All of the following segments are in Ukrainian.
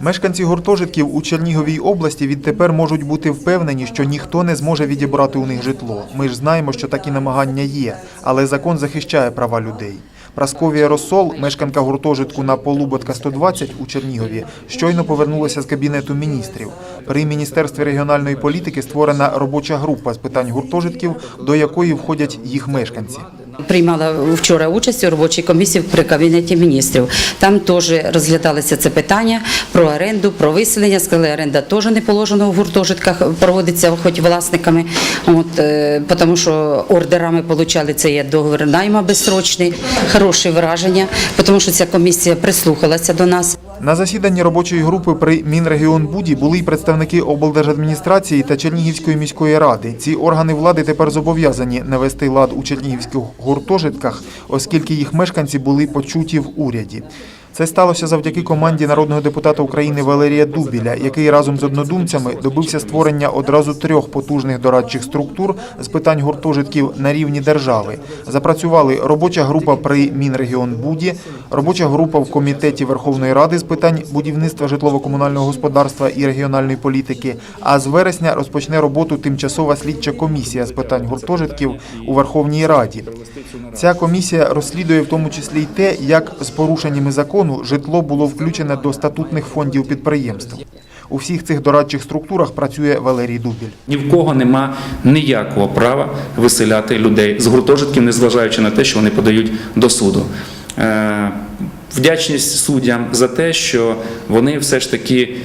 Мешканці гуртожитків у Черніговій області відтепер можуть бути впевнені, що ніхто не зможе відібрати у них житло. Ми ж знаємо, що такі намагання є, але закон захищає права людей. Прасковія Росол, мешканка гуртожитку на Полуботка 120 у Чернігові, щойно повернулася з кабінету міністрів. При міністерстві регіональної політики створена робоча група з питань гуртожитків, до якої входять їх мешканці. Приймала вчора участь у робочій комісії при кабінеті міністрів. Там теж розглядалося це питання про оренду, про виселення. Сказали, оренда теж не положено в гуртожитках, проводиться хоч власниками. От, е, тому що ордерами получали це є договір найма безсрочний, хороші враження, тому що ця комісія прислухалася до нас. На засіданні робочої групи при Мінрегіонбуді були й представники облдержадміністрації та Чернігівської міської ради. Ці органи влади тепер зобов'язані навести лад у чернігівських гуртожитках, оскільки їх мешканці були почуті в уряді. Це сталося завдяки команді народного депутата України Валерія Дубіля, який разом з однодумцями добився створення одразу трьох потужних дорадчих структур з питань гуртожитків на рівні держави. Запрацювали робоча група при Мінрегіонбуді, робоча група в комітеті Верховної Ради з питань будівництва житлово-комунального господарства і регіональної політики. А з вересня розпочне роботу тимчасова слідча комісія з питань гуртожитків у Верховній Раді. Ця комісія розслідує в тому числі й те, як з порушеннями закону житло було включене до статутних фондів підприємств. У всіх цих дорадчих структурах працює Валерій Дубіль. Ні в кого нема ніякого права виселяти людей з гуртожитків, незважаючи на те, що вони подають до суду. Вдячність суддям за те, що вони все ж таки е,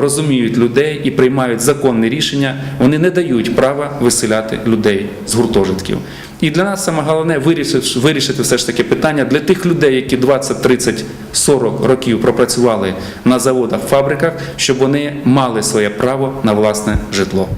розуміють людей і приймають законне рішення. Вони не дають права виселяти людей з гуртожитків. І для нас саме головне вирішити, вирішити все ж таки питання для тих людей, які 20, 30, 40 років пропрацювали на заводах, фабриках, щоб вони мали своє право на власне житло.